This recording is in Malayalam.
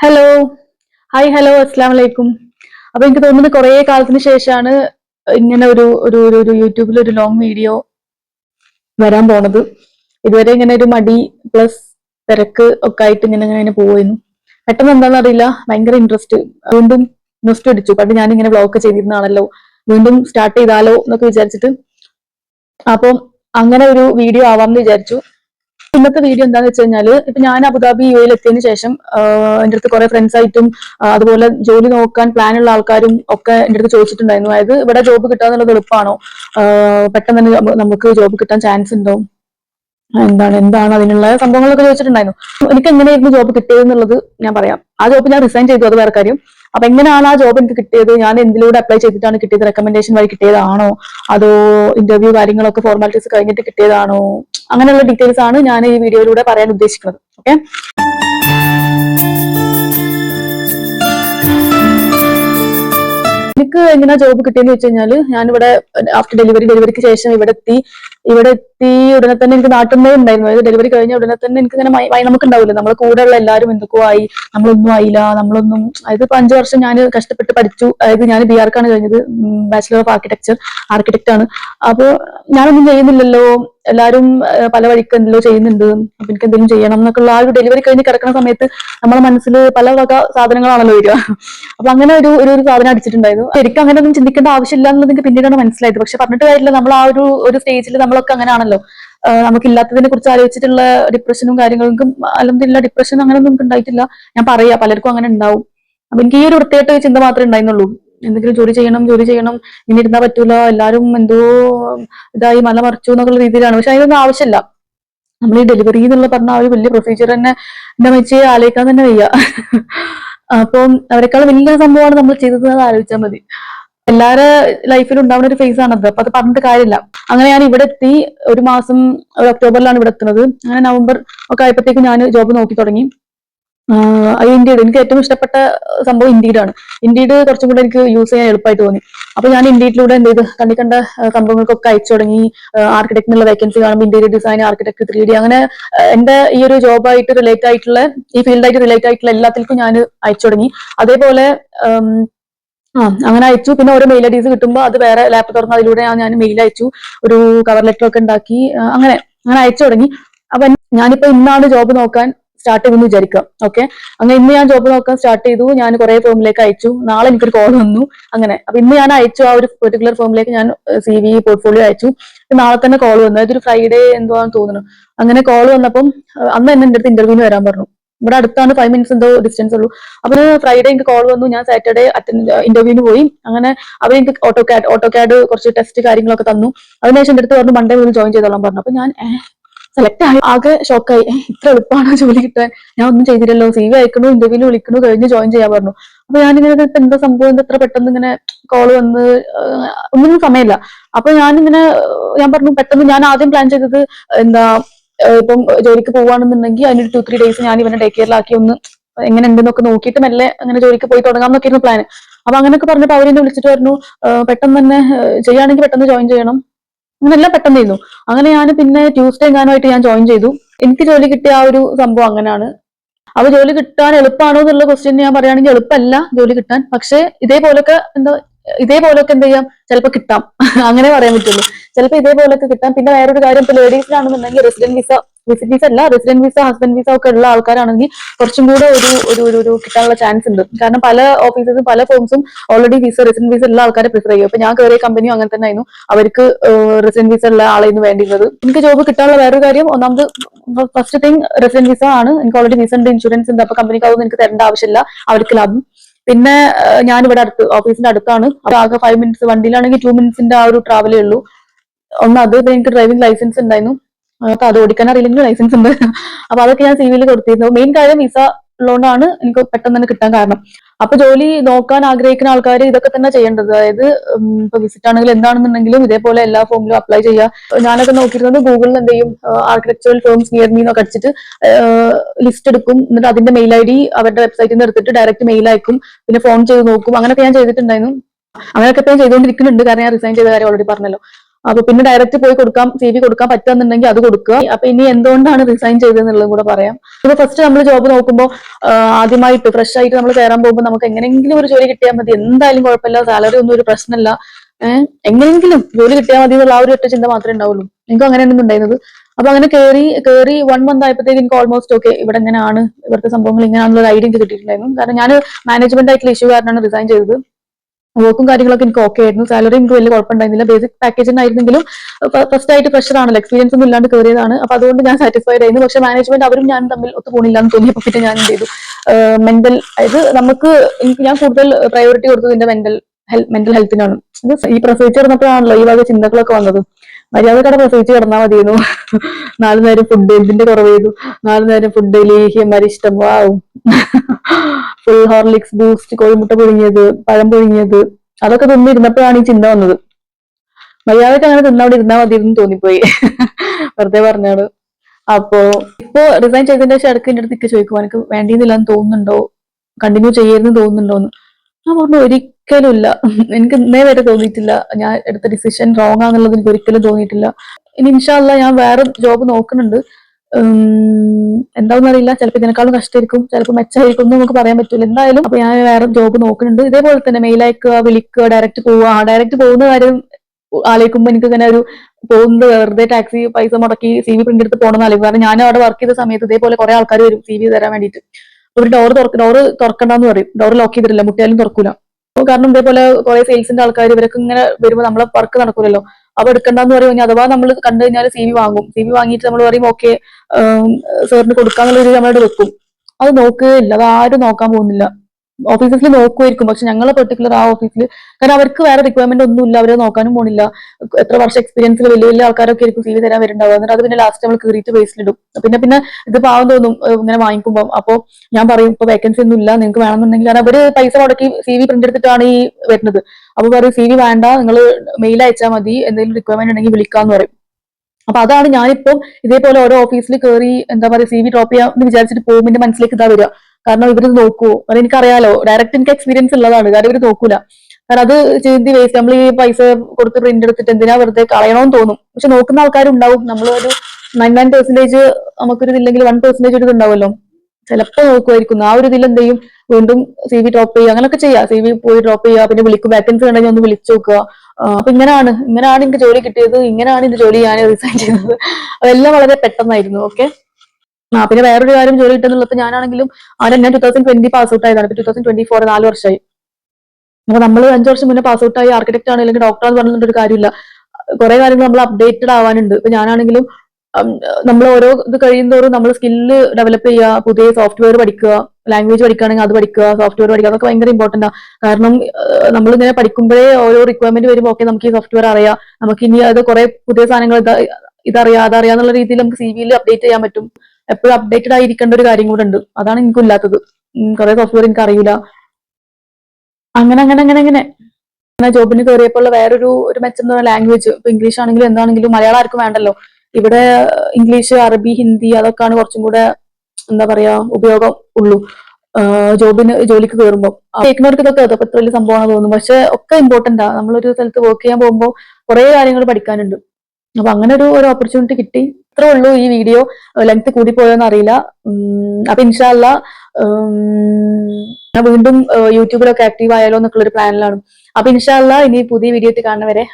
ഹലോ ഹായ് ഹലോ അസ്സാം വലൈക്കും അപ്പൊ എനിക്ക് തോന്നുന്നത് കുറെ കാലത്തിന് ശേഷമാണ് ഇങ്ങനെ ഒരു ഒരു ഒരു യൂട്യൂബിൽ ഒരു ലോങ് വീഡിയോ വരാൻ പോണത്. ഇതുവരെ ഇങ്ങനെ ഒരു മടി പ്ലസ് തിരക്ക് ഒക്കെ ആയിട്ട് ഇങ്ങനെ ഇങ്ങനെ പോവുന്നു പെട്ടെന്ന് എന്താണെന്ന് അറിയില്ല. ഭയങ്കര ഇൻട്രസ്റ്റ് വീണ്ടും ഇൻട്രസ്റ്റ് അടിച്ചു. പണ്ട് ഞാൻ ഇങ്ങനെ വ്ളോഗ് ചെയ്തിരുന്നാണല്ലോ വീണ്ടും സ്റ്റാർട്ട് ചെയ്താലോ എന്നൊക്കെ വിചാരിച്ചിട്ട്. അപ്പം അങ്ങനെ ഒരു വീഡിയോ ആവാമെന്ന് വിചാരിച്ചു. ഇന്നത്തെ വീഡിയോ എന്താന്ന് വെച്ച് കഴിഞ്ഞാൽ ഇപ്പൊ ഞാൻ അബുദാബി യു എത്തിയതിനു ശേഷം എന്റെ അടുത്ത് കുറെ ഫ്രണ്ട്സ് ആയിട്ടും അതുപോലെ ജോലി നോക്കാൻ പ്ലാൻ ഉള്ള ആൾക്കാരും ഒക്കെ എന്റെ അടുത്ത് ചോദിച്ചിട്ടുണ്ടായിരുന്നു. അതായത് ഇവിടെ ജോബ് കിട്ടാന്നുള്ളത് എളുപ്പമാണോ പെട്ടെന്ന് തന്നെ നമുക്ക് ജോബ് കിട്ടാൻ ചാൻസ് ഉണ്ടോ? എന്താണ് എന്താണ് അതിനുള്ള സംഭവങ്ങളൊക്കെ ചോദിച്ചിട്ടുണ്ടായിരുന്നു. എനിക്ക് എങ്ങനെയായിരുന്നു ജോബ് കിട്ടിയത് എന്നുള്ളത് ഞാൻ പറയാം. ആ ജോബ് ഞാൻ റിസൈൻ ചെയ്തു അത് വേറെ കാര്യം. അപ്പൊ എങ്ങനെയാണ് ആ ജോബ് എനിക്ക് കിട്ടിയത്? ഞാൻ എന്തിലൂടെ അപ്ലൈ ചെയ്തിട്ടാണ് കിട്ടിയത്? റെക്കമെൻഡേഷൻ വഴി കിട്ടിയതാണോ? അതോ ഇന്റർവ്യൂ കാര്യങ്ങളൊക്കെ ഫോർമാലിറ്റീസ് കഴിഞ്ഞിട്ട് കിട്ടിയതാണോ? അങ്ങനെയുള്ള ഡീറ്റെയിൽസ് ആണ് ഞാൻ ഈ വീഡിയോയിലൂടെ പറയാൻ ഉദ്ദേശിക്കുന്നത്. ഓക്കെ എനിക്ക് എങ്ങനെ ജോബ് കിട്ടിയെന്ന് വെച്ച് കഴിഞ്ഞാൽ ഞാനിവിടെ ആഫ്റ്റർ ഡെലിവറി ഡെലിവറിക്ക് ശേഷം ഇവിടെ എത്തി ഇവിടെ എത്തി ഉടനെ തന്നെ എനിക്ക് നാട്ടിൽ ഉണ്ടായിരുന്നു. അതായത് ഡെലിവറി കഴിഞ്ഞ ഉടനെ തന്നെ എനിക്ക് ഇങ്ങനെ നമുക്ക് ഉണ്ടാവില്ല നമ്മളെ കൂടെയുള്ള എല്ലാവരും എന്തൊക്കെയോ ആയി. നമ്മളൊന്നും ആയില്ല. നമ്മളൊന്നും അതായത് ഇപ്പൊ അഞ്ചു വർഷം ഞാൻ കഷ്ടപ്പെട്ട് പഠിച്ചു. അതായത് ഞാൻ ബി ആർക്കാണ് കഴിഞ്ഞത്. ബാച്ചിലർ ഓഫ് ആർക്കിടെക്ചർ ആർക്കിടെക്ട് ആണ്. അപ്പൊ ഞാനൊന്നും ചെയ്യുന്നില്ലല്ലോ. എല്ലാവരും പല വഴിക്ക് എന്തെല്ലോ ചെയ്യുന്നുണ്ട്. അപ്പൊ എനിക്ക് എന്തെങ്കിലും ചെയ്യണം എന്നൊക്കെയുള്ള ആ ഒരു ഡെലിവറി കഴിഞ്ഞ് കിടക്കുന്ന സമയത്ത് നമ്മളെ മനസ്സിൽ പല വക സാധനങ്ങളാണല്ലോ വരിക. അപ്പൊ അങ്ങനെ ഒരു ഒരു സാധനം അടിച്ചിട്ടുണ്ടായിരുന്നു. ശരിക്കും അങ്ങനെ ഒന്നും ചിന്തിക്കേണ്ട ആവശ്യമില്ല എന്നുള്ളത് എനിക്ക് പിന്നീടാണ് മനസ്സിലായത്. പക്ഷെ പറഞ്ഞിട്ട് കാര്യമില്ല. നമ്മൾ ആ ഒരു ഒരു സ്റ്റേജിൽ നമ്മളൊക്കെ അങ്ങനെയാണല്ലോ. നമുക്കില്ലാത്തതിനെ കുറിച്ച് ആലോചിച്ചിട്ടുള്ള ഡിപ്രഷനും കാര്യങ്ങൾക്കും അല്ലെന്നില്ല ഡിപ്രഷൻ അങ്ങനെ ഒന്നും നമുക്ക് ഉണ്ടായിട്ടില്ല. ഞാൻ പറയാ പലർക്കും അങ്ങനെ ഉണ്ടാവും. അപ്പൊ എനിക്ക് ഈ ഒരു വൃത്തിയായിട്ട് ചിന്ത മാത്രമേ ഉണ്ടായിരുന്നുള്ളൂ. എന്തെങ്കിലും ജോലി ചെയ്യണം ജോലി ചെയ്യണം ഇനി ഇരുന്നാ പറ്റൂല എല്ലാരും എന്തോ ഇതായി മല മറിച്ചു എന്നുള്ള രീതിയിലാണ്. പക്ഷെ അതിനൊന്നും ആവശ്യമില്ല. നമ്മൾ ഈ ഡെലിവറി എന്നുള്ള പറഞ്ഞ ആ ഒരു വലിയ പ്രൊസീജിയർ തന്നെ എന്റെ വെച്ച് ആലോചിക്കാൻ തന്നെ വയ്യ. അപ്പം അവരെക്കാളും വലിയ സംഭവമാണ് നമ്മൾ ചെയ്തത് ആലോചിച്ചാൽ മതി. എല്ലാവരുടെ ലൈഫിൽ ഉണ്ടാവുന്ന ഒരു ഫേസ് ആണത്. അപ്പൊ അത് പറഞ്ഞിട്ട് കാര്യമില്ല. അങ്ങനെ ഞാൻ ഇവിടെ എത്തി. ഒരു മാസം ഒരു ഒക്ടോബറിലാണ് ഇവിടെ എത്തുന്നത്. അങ്ങനെ നവംബർ ഒക്കെ ആയപ്പോഴത്തേക്കും ഞാൻ ജോബ് നോക്കി തുടങ്ങി. അത് ഇന്ത്യയുടെ എനിക്ക് ഏറ്റവും ഇഷ്ടപ്പെട്ട സംഭവം ഇന്ത്യയിലാണ് ഇന്ത്യയുടെ കുറച്ചും കൂടെ എനിക്ക് യൂസ് ചെയ്യാൻ എളുപ്പമായിട്ട് തോന്നി. അപ്പൊ ഞാൻ ഇന്ത്യയിലൂടെ എന്ത് ചെയ്ത്? കണ്ട ആഹ് സംഭവങ്ങൾക്കൊക്കെ അയച്ചു തുടങ്ങി. ആർക്കിടെക്ടിനുള്ള വേക്കൻസി കാണുമ്പോൾ interior design architect three D അങ്ങനെ എന്റെ ഈ ഒരു ജോബായിട്ട് റിലേറ്റ് ആയിട്ടുള്ള ഈ ഫീൽഡായിട്ട് റിലേറ്റ് ആയിട്ടുള്ള എല്ലാത്തിൽക്കും ഞാൻ അയച്ചു തുടങ്ങി. അതേപോലെ ആ അങ്ങനെ അയച്ചു. പിന്നെ ഓരോ മെയിൽ ഐ ഡീസ് കിട്ടുമ്പോൾ അത് വേറെ ലാപ്പ് തുറന്ന് അതിലൂടെ ഞാൻ മെയിൽ അയച്ചു. ഒരു കവർ ലെറ്റർ ഒക്കെ ഉണ്ടാക്കി. അങ്ങനെ അങ്ങനെ അയച്ചു തുടങ്ങി. അപ്പൊ ഞാനിപ്പോ ഇന്നാണ് ജോബ് നോക്കാൻ സ്റ്റാർട്ട് ചെയ്തെന്ന് വിചാരിക്കാം ഓക്കെ അങ്ങനെ ഇന്ന് ഞാൻ ജോബ് നോക്കാൻ സ്റ്റാർട്ട് ചെയ്തു. ഞാൻ കുറെ ഫോമിലേക്ക് അയച്ചു. നാളെ എനിക്കൊരു കോൾ വന്നു. അങ്ങനെ. അപ്പൊ ഇന്ന് ഞാൻ അയച്ചു ആ ഒരു പെർട്ടിക്കുലർ ഫോമിലേക്ക് ഞാൻ സി വി പോർട്ട്ഫോളിയോ അയച്ചു. നാളെ തന്നെ കോൾ വന്നു. അതൊരു ഫ്രൈഡേ എന്തോ തോന്നുന്നു. അങ്ങനെ കോൾ വന്നപ്പം അന്ന് തന്നെ എന്റെ അടുത്ത് ഇന്റർവ്യൂവിന് വരാൻ പറഞ്ഞു. ഇവിടെ അടുത്താണ് ഫൈവ് മിനിറ്റ്സ് എന്തോ ഡിസ്റ്റൻസ് ഉള്ളൂ. അപ്പൊ ഫ്രൈഡേ എനിക്ക് കോൾ വന്നു. ഞാൻ സാറ്റർഡേ അറ്റൻഡ് ഇന്റർവ്യൂവിന് പോയി. അങ്ങനെ അവർ എനിക്ക് ഓട്ടോ കാഡ് ഓട്ടോ കാഡ് കുറച്ച് ടെസ്റ്റ് കാര്യങ്ങളൊക്കെ തന്നു. അതിനുശേഷം എന്റെ അടുത്ത് പറഞ്ഞു മൺഡേ മുതൽ ജോയിൻ ചെയ്തോളാം പറഞ്ഞു. അപ്പൊ ഞാൻ സെലക്ട് ആയി. ആകെ ഷോക്കായി ഇത്ര എളുപ്പമാണോ ജോലി കിട്ടാൻ? ഞാൻ ഒന്നും ചെയ്തില്ലല്ലോ. സി വി അയക്കണു ഇന്റർവ്യൂവിന് വിളിക്കണു കഴിഞ്ഞ് ജോയിൻ ചെയ്യാൻ പറഞ്ഞു. അപ്പൊ ഞാൻ ഇങ്ങനെ എന്താ സംഭവം? ഇത്ര പെട്ടെന്ന് ഇങ്ങനെ കോൾ വന്ന് ഒന്നും സമയമില്ല. അപ്പൊ ഞാനിങ്ങനെ ഞാൻ പറഞ്ഞു പെട്ടെന്ന് ഞാൻ ആദ്യം പ്ലാൻ ചെയ്തത് എന്താ ഇപ്പം ജോലിക്ക് പോവാണെന്നുണ്ടെങ്കിൽ അതിന് ടു ത്രീ ഡേയ്സ് ഞാൻ ഇവനെ ഡേ കെയറിലാക്കി ഒന്ന് എങ്ങനെ ഉണ്ടെന്നൊക്കെ നോക്കിയിട്ട് മെല്ലെ അങ്ങനെ ജോലിക്ക് പോയി തുടങ്ങാം എന്നൊക്കെയായിരുന്നു പ്ലാൻ അപ്പൊ അങ്ങനെയൊക്കെ പറഞ്ഞപ്പോൾ അവരെന്നെ വിളിച്ചിട്ട് പറഞ്ഞു പെട്ടെന്ന് തന്നെ ചെയ്യുകയാണെങ്കിൽ പെട്ടെന്ന് ജോയിൻ ചെയ്യണം. അങ്ങനെല്ലാം പെട്ടെന്ന് പെട്ടെന്നായിരുന്നു. അങ്ങനെ ഞാൻ പിന്നെ ട്യൂസ്ഡേ ഞാനുമായിട്ട് ഞാൻ ജോയിൻ ചെയ്തു. എനിക്ക് ജോലി കിട്ടിയ ആ ഒരു സംഭവം അങ്ങനെയാണ്. അപ്പൊ ജോലി കിട്ടാൻ എളുപ്പമാണോ എന്നുള്ള ക്വസ്റ്റ്യൻ ഞാൻ പറയുകയാണെങ്കിൽ എളുപ്പമല്ല ജോലി കിട്ടാൻ. പക്ഷെ ഇതേപോലൊക്കെ എന്താ ഇതേപോലൊക്കെ എന്ത് ചെയ്യാം? ചിലപ്പോൾ കിട്ടാം. അങ്ങനെ പറയാൻ പറ്റുള്ളൂ. ചിലപ്പോൾ ഇതേപോലൊക്കെ കിട്ടാം. പിന്നെ വേറൊരു കാര്യം ഇപ്പൊ ലേഡീസിനാണെന്നുണ്ടെങ്കിൽ റെസിഡന്റ് വിസ വിസിറ്റ് വിസ അല്ല റെസിഡന്റ് വിസ ഹസ്ബൻഡ് വിസ ഒക്കെ ഉള്ള ആൾക്കാരാണെങ്കിൽ കുറച്ചും കൂടെ ഒരു ഒരു ഒരു കിട്ടാനുള്ള ചാൻസ് ഉണ്ട്. കാരണം പല ഓഫീസസും പല ഫോംസും ഓൾറെഡി വിസ റെസിഡന്റ് വിസ ഉള്ള ആൾക്കാരെ പ്രിഫർ ചെയ്യും. അപ്പൊ ഞാൻ കയറിയ കമ്പനിയും അങ്ങനെ തന്നെ ആയിരുന്നു അവർക്ക് റെസിഡന്റ് വിസ ഉള്ള ആളായിരുന്നു വേണ്ടിയിരുന്നത്. എനിക്ക് ജോബ് കിട്ടാനുള്ള വേറൊരു കാര്യം ഒന്നാമത് ഫസ്റ്റ് തിങ് റെസിഡന്റ് വിസ ആണ്. എനിക്ക് ഓൾറെഡി വിസ ഉണ്ട് ഇൻഷുറൻസ് ഉണ്ട്. അപ്പൊ കമ്പനിക്ക് അതൊന്നും എനിക്ക് തരേണ്ട ആവശ്യമില്ല. അവർക്ക് ലാഭം. പിന്നെ ഞാൻ ഇവിടെ അടുത്ത് ഓഫീസിന്റെ അടുത്താണ്. അപ്പൊ ആകെ ഫൈവ് മിനിറ്റ്സ് വണ്ടിയിലാണെങ്കിൽ ടു മിനിറ്റ്സിന്റെ ആ ഒരു ട്രാവലേ ഉള്ളൂ. ഒന്ന് അത് എനിക്ക് ഡ്രൈവിംഗ് ലൈസൻസ് ഉണ്ടായിരുന്നു. അപ്പൊ അത് ഓടിക്കാൻ അറിയില്ലെങ്കിൽ ലൈസൻസ് ഉണ്ട്. അപ്പൊ അതൊക്കെ ഞാൻ സിവിയിൽ കൊടുത്തിരുന്നു. മെയിൻ കാര്യം വിസ ഉള്ളതുകൊണ്ടാണ് എനിക്ക് പെട്ടെന്ന് തന്നെ കിട്ടാൻ കാരണം. അപ്പൊ ജോലി നോക്കാൻ ആഗ്രഹിക്കുന്ന ആൾക്കാർ ഇതൊക്കെ തന്നെ ചെയ്യേണ്ടത്. അതായത് ഇപ്പൊ വിസിറ്റ് ആണെങ്കിലും എന്താണെന്നുണ്ടെങ്കിലും ഇതേപോലെ എല്ലാ ഫോമിലും അപ്ലൈ ചെയ്യുക ഞാനൊക്കെ നോക്കിയിരുന്നത് ഗൂഗിളിൽ എന്ത് ചെയ്യും? ആർക്കിടെക്ചറൽ ഫോംസ് നിയർ മീ എന്നൊക്കെ അടിച്ചിട്ട് ലിസ്റ്റ് എടുക്കും. എന്നിട്ട് അതിന്റെ മെയിൽ ഐ ഡി അവരുടെ വെബ്സൈറ്റിൽ നിന്ന് എടുത്തിട്ട് ഡയറക്റ്റ് മെയിൽ അയക്കും. പിന്നെ ഫോൺ ചെയ്ത് നോക്കും. അങ്ങനെയൊക്കെ ഞാൻ ചെയ്തിട്ടുണ്ടായിരുന്നു. അങ്ങനെയൊക്കെ ഇപ്പം ചെയ്തുകൊണ്ടിരിക്കുന്നുണ്ട്. കാരണം ഞാൻ റിസൈൻ ചെയ്ത കാര്യം ഓൾറെഡി പറഞ്ഞല്ലോ. അപ്പൊ പിന്നെ ഡയറക്റ്റ് പോയി കൊടുക്കാം സി വി കൊടുക്കാൻ പറ്റുന്നുണ്ടെങ്കിൽ അത് കൊടുക്കുക. അപ്പൊ ഇനി എന്തുകൊണ്ടാണ് റിസൈൻ ചെയ്തതെന്നുള്ളതും കൂടെ പറയാം. ഇപ്പൊ ഫസ്റ്റ് നമ്മൾ ജോബ് നോക്കുമ്പോൾ ആദ്യമായിട്ട് ഫ്രഷ് ആയിട്ട് നമ്മൾ കയറാൻ പോകുമ്പോൾ നമുക്ക് എങ്ങനെയെങ്കിലും ഒരു ജോലി കിട്ടിയാൽ മതി. എന്തായാലും കുഴപ്പമില്ല സാലറി ഒന്നും ഒരു പ്രശ്നമല്ല. എങ്ങനെയെങ്കിലും ജോലി കിട്ടിയാൽ മതി എന്നുള്ള ആ ഒരു ഒറ്റ ചിന്ത മാത്രമേ ഉണ്ടാവുള്ളൂ. അങ്ങനെ ഒന്നും ഉണ്ടായിരുന്നത്. അപ്പൊ അങ്ങനെ കയറി കയറി വൺ മന്ത് ആയപ്പോഴത്തേക്ക് എനിക്ക് ഓൾമോസ്റ്റ് ഓക്കെ ഇവിടെ എങ്ങനെയാണ് ഇവിടുത്തെ സംഭവങ്ങൾ ഇങ്ങനെയാണെന്നുള്ള ഐഡിയ കിട്ടിയിട്ടുണ്ടായിരുന്നു. കാരണം ഞാൻ മാനേജ്മെന്റ് ആയിട്ടുള്ള ഇഷ്യൂ കാരണമാണ് റിസൈൻ ചെയ്തത്. വർക്കും കാര്യങ്ങളൊക്കെ എനിക്ക് ഓക്കെ ആയിരുന്നു. സാലറി എനിക്ക് വലിയ കുഴപ്പമുണ്ടായിരുന്നില്ല. ബേസിക് പാക്കേജിനായിരുന്നെങ്കിലും ഫസ്റ്റ് ആയിട്ട് പ്രഷർ ആണല്ലോ എക്സ്പീരിയൻസ് ഒന്നും ഇല്ലാണ്ട് കയറിയതാണ് അപ്പൊ അതുകൊണ്ട് ഞാൻ സാറ്റിസ്ഫൈഡ് ആയിരുന്നു. പക്ഷെ മാനേജ്മെന്റ് അവരും ഞാൻ തമ്മിൽ ഒത്തു പോണില്ല എന്ന് തോന്നിയപ്പോൾ പിന്നെ ഞാൻ ചെയ്തു? മെന്റൽ അതായത് നമുക്ക് ഞാൻ കൂടുതൽ പ്രയോറിറ്റി കൊടുത്തത് എന്റെ മെന്റൽ മെന്റൽ ഹെൽത്തിനാണ് ഈ പ്രസവിച്ച് കിടന്നപ്പോഴാണല്ലോ ഈ വക ചിന്തകളൊക്കെ വന്നത്. മര്യാദക്കട പ്രസവിച്ച് കിടന്നാൽ മതിയെന്നു. നാലു നേരം ഫുഡ് എന്തിന്റെ കുറവ് ചെയ്തു? നാലു നേരം ഫുഡ് ലേഹ്യന്മാരെ ഇഷ്ടം വാവും. ഹോർലിക്സ് ബൂസ്റ്റ് കോഴിമുട്ട പുഴുങ്ങിയത് പഴം പുഴുങ്ങിയത് അതൊക്കെ തിന്നിരുന്നപ്പോഴാണ് ഈ ചിന്ത വന്നത്. മര്യാദയ്ക്ക് അങ്ങനെ തിന്നവിടെ ഇരുന്നാൽ എന്ന് തോന്നിപ്പോയി. വെറുതെ പറഞ്ഞാണ്. അപ്പോ ഇപ്പോ റിസൈൻ ചെയ്തതിന്റെ ശേഷം ഇടയ്ക്ക് എന്റെ അടുത്ത് ചോദിക്കും എനിക്ക് വേണ്ടിയെന്നില്ലെന്ന് തോന്നുന്നുണ്ടോ? കണ്ടിന്യൂ ചെയ്യരുതെന്ന് തോന്നുന്നുണ്ടോന്ന് ഞാൻ പറഞ്ഞു ഒരിക്കലും ഇല്ല എനിക്ക് ഇന്നേ വരെ തോന്നിയിട്ടില്ല. ഞാൻ എടുത്ത ഡിസിഷൻ റോങ് ആണെന്നുള്ളത് എനിക്ക് ഒരിക്കലും തോന്നിയിട്ടില്ല. ഇനി ഇൻഷാല്ല ഞാൻ വേറെ ജോബ് നോക്കുന്നുണ്ട്. ഉം, എന്താണെന്ന് അറിയില്ല ചിലപ്പോൾ ഇതിനേക്കാളും കഷ്ടമായിരിക്കും ചിലപ്പോൾ മെച്ചമായിരിക്കും എന്ന് നമുക്ക് പറയാൻ പറ്റില്ല എന്തായാലും അപ്പൊ ഞാൻ വേറെ ജോബ് നോക്കുന്നുണ്ട്. ഇതേപോലെ തന്നെ മെയിൽ അയക്കുക വിളിക്കുക ഡയറക്റ്റ് പോവുക. ഡയറക്റ്റ് പോകുന്ന കാര്യം ആലോചിക്കുമ്പോൾ എനിക്ക് ഇങ്ങനെ ഒരു പോകുന്നത് വെറുതെ ടാക്സി പൈസ മുടക്കി സി വി പ്രിന്റ് എടുത്ത് പോകണമെന്ന് ആലോചിക്കും. കാരണം ഞാൻ അവിടെ വർക്ക് ചെയ്ത സമയത്ത് ഇതേപോലെ കുറെ ആൾക്കാർ വരും സി വി തരാൻ വേണ്ടിയിട്ട്. ഒരു ഡോർ തുറക്ക ഡോർ തുറക്കണ്ടെന്ന് പറയും. ഡോർ ലോക്ക് ചെയ്തിട്ടില്ല. മുട്ടിയാലും തുറക്കൂല. അപ്പൊ കാരണം ഇതേപോലെ കുറെ സെയിൽസിന്റെ ആൾക്കാർ ഇവരൊക്കെ ഇങ്ങനെ വരുമ്പോൾ നമ്മളെ വർക്ക് നടക്കൂലല്ലോ. അപ്പൊ എടുക്കണ്ടെന്ന് പറയും ഇനി അഥവാ നമ്മൾ കണ്ടു കഴിഞ്ഞാൽ സി വി വാങ്ങും. സി വി വാങ്ങിയിട്ട് നമ്മൾ പറയും ഓക്കെ സാറിന് കൊടുക്കാന്നുള്ള രീതി നമ്മളോട് വെക്കും. അത് നോക്കുകയില്ല. അത് ആരും നോക്കാൻ പോകുന്നില്ല. ഓഫീസിൽ നോക്കുമായിരിക്കും പക്ഷെ ഞങ്ങളെ പെർട്ടിക്കുലർ ആ ഓഫീസിൽ കാരണം അവർക്ക് വേറെ റിക്വയർമെന്റ് ഒന്നും ഇല്ല. അവരെ നോക്കാനും പോണില്ല. എത്ര വർഷം എക്സ്പീരിയൻസിൽ വലിയ വലിയ ആൾക്കാരൊക്കെ ആയിരിക്കും സി വി തരാൻ വരുന്നുണ്ടാവുക. എന്നിട്ട് അത് പിന്നെ ലാസ്റ്റ് നമ്മൾ കീറിയിട്ട് വേസ്റ്റിലിടും പിന്നെ പിന്നെ ഇത് പാവം തോന്നും. ഇങ്ങനെ വാങ്ങിക്കുമ്പോൾ അപ്പോൾ ഞാൻ പറയും ഇപ്പൊ വേക്കൻസി ഒന്നും ഇല്ല. നിങ്ങൾക്ക് വേണമെന്നുണ്ടെങ്കിൽ കാരണം അവർ പൈസ മുടക്കി സി വി പ്രിന്റ് എടുത്തിട്ടാണ് ഈ വരുന്നത്. അപ്പോൾ പറയും സി വി വേണ്ട. നിങ്ങൾ മെയിൽ അയച്ചാൽ മതി. എന്തെങ്കിലും റിക്വയർമെന്റ് ഉണ്ടെങ്കിൽ വിളിക്കാന്ന് പറയും. അപ്പൊ അതാണ് ഞാനിപ്പം ഇതേപോലെ ഓരോ ഓഫീസിൽ കയറി എന്താ പറയുക സി വി ഡ്രോപ്പ് ചെയ്യാം എന്ന് വിചാരിച്ചിട്ട് പോകുമ്പോൾ മനസ്സിലേക്ക് ഇതാ വരിക. കാരണം ഇവർ നോക്കുവോ കാരണം എനിക്കറിയാലോ ഡയറക്റ്റ് എനിക്ക് എക്സ്പീരിയൻസ് ഉള്ളതാണ്. കാരണം ഇവർ നോക്കൂല. കാരണം അത് ചെയ്ത് വേസ്റ്റ് നമ്മൾ ഈ പൈസ കൊടുത്ത് പ്രിന്റ് എടുത്തിട്ട് എന്തിനാ വെറുതെ കളയണമെന്ന് തോന്നും. പക്ഷെ നോക്കുന്ന ആൾക്കാരുണ്ടാവും. നമ്മൾ ഒരു നയൻ നയൻ പെർസെന്റേജ് നമുക്കൊരു ഇതില്ലെങ്കിൽ വൺ പെർസെന്റേജ് ഒരു ഇതുണ്ടാവുമല്ലോ. ചിലപ്പോ നോക്കുമായിരിക്കും ആ ഒരു ഇതിൽ എന്ത് ചെയ്യും? വീണ്ടും സി വി ഡ്രോപ്പ് ചെയ്യുക. അങ്ങനെയൊക്കെ ചെയ്യാം. സി വി പോയി ഡ്രോപ്പ് ചെയ്യുക. പിന്നെ വിളിക്കും. വാക്കൻസി ഉണ്ടെങ്കിൽ ഒന്ന് വിളിച്ചു നോക്കുക. അപ്പൊ ഇങ്ങനെയാണ് ഇങ്ങനെയാണ് എനിക്ക് ജോലി കിട്ടിയത്. ഇങ്ങനെയാണ് ഇത് ജോലി ഞാൻ റിസൈൻ ചെയ്തത്. അതെല്ലാം വളരെ പെട്ടെന്നായിരുന്നു. ഓക്കെ ആ പിന്നെ വേറൊരു കാര്യം ജോലി കിട്ടുന്നുള്ളത് ഞാനാണെങ്കിലും ആദ്യം ഞാൻ two thousand twenty pass out ആയതാണ്. ടൂ തൗസൻഡ് ട്വന്റി ഫോർ നാല് വർഷമായി അപ്പൊ നമ്മൾ അഞ്ചു വർഷം മുന്നേ പാസ് ഔട്ട് ആയി. ആർക്കിടെക്ട് ആണ് അല്ലെങ്കിൽ ഡോക്ടർ എന്ന് പറഞ്ഞിട്ട് ഒരു കാര്യമില്ല. കുറെ കാര്യങ്ങൾ നമ്മൾ അപ്ഡേറ്റഡ് ആവാനുണ്ട്. ഇപ്പൊ ഞാനാണെങ്കിലും നമ്മൾ ഓരോ ഇത് കഴിയുന്നതോറും നമ്മൾ സ്കില്ല് ഡെവലപ്പ് ചെയ്യുക പുതിയ സോഫ്റ്റ്വെയർ പഠിക്കുക ലാംഗ്വേജ് പഠിക്കുകയാണെങ്കിൽ അത് പഠിക്കുക സോഫ്റ്റ്വെയർ പഠിക്കുക. അതൊക്കെ ഭയങ്കര ഇമ്പോർട്ടന്റ് ആണ് കാരണം നമ്മൾ ഇങ്ങനെ പഠിക്കുമ്പോഴേ ഓരോ റിക്വയർമെന്റ് വരുമ്പോൾ ഓക്കെ നമുക്ക് ഈ സോഫ്റ്റ്വെയർ അറിയാം. നമുക്ക് ഇനി അത് കുറെ പുതിയ സാധനങ്ങൾ ഇത് ഇതറിയാം അതറിയാന്നുള്ള രീതിയിൽ നമുക്ക് സി വിയിൽ അപ്ഡേറ്റ് ചെയ്യാൻ പറ്റും. എപ്പോഴും അപ്ഡേറ്റഡ് ആയിരിക്കേണ്ട ഒരു കാര്യം കൂടെ ഉണ്ട്. അതാണ് എനിക്കില്ലാത്തത് കുറെ സോഫ്റ്റ്വെയർ എനിക്ക് അറിയില്ല അങ്ങനെ അങ്ങനെ അങ്ങനെ അങ്ങനെ. അങ്ങനെ ജോബിന് കയറിയപ്പോൾ വേറൊരു ഒരു മെച്ചം എന്ന് ലാംഗ്വേജ് ഇപ്പൊ ഇംഗ്ലീഷ് ആണെങ്കിലും എന്താണെങ്കിലും മലയാളം ആർക്കും വേണ്ടല്ലോ. ഇവിടെ ഇംഗ്ലീഷ് അറബി ഹിന്ദി അതൊക്കെയാണ് കുറച്ചും കൂടെ എന്താ പറയാ ഉപയോഗം ഉള്ളൂ. ജോബിന് ജോലിക്ക് കയറുമ്പോൾ കേൾക്കുന്നവർക്ക് ഇതൊക്കെ അതൊക്കെ വലിയ സംഭവമാണ് തോന്നുന്നു. പക്ഷെ ഒക്കെ ഇമ്പോർട്ടന്റ് ആ. നമ്മളൊരു സ്ഥലത്ത് വർക്ക് ചെയ്യാൻ പോകുമ്പോൾ കുറെ കാര്യങ്ങൾ പഠിക്കാനുണ്ട്. അപ്പൊ അങ്ങനെ ഒരു ഒരു ഓപ്പർച്യൂണിറ്റി കിട്ടി. ഇത്രേ ഉള്ളൂ ഈ വീഡിയോ ലെങ്ത് കൂടി പോയോന്ന് അറിയില്ല അപ്പൊ ഇൻഷാല്ല വീണ്ടും യൂട്യൂബിലൊക്കെ ആക്റ്റീവ് ആയാലോ എന്നൊക്കെ ഒരു പ്ലാനിലാണ് അപ്പൊ ഇൻഷാല്ല ഇനി പുതിയ വീഡിയോ കാണുന്നവരെ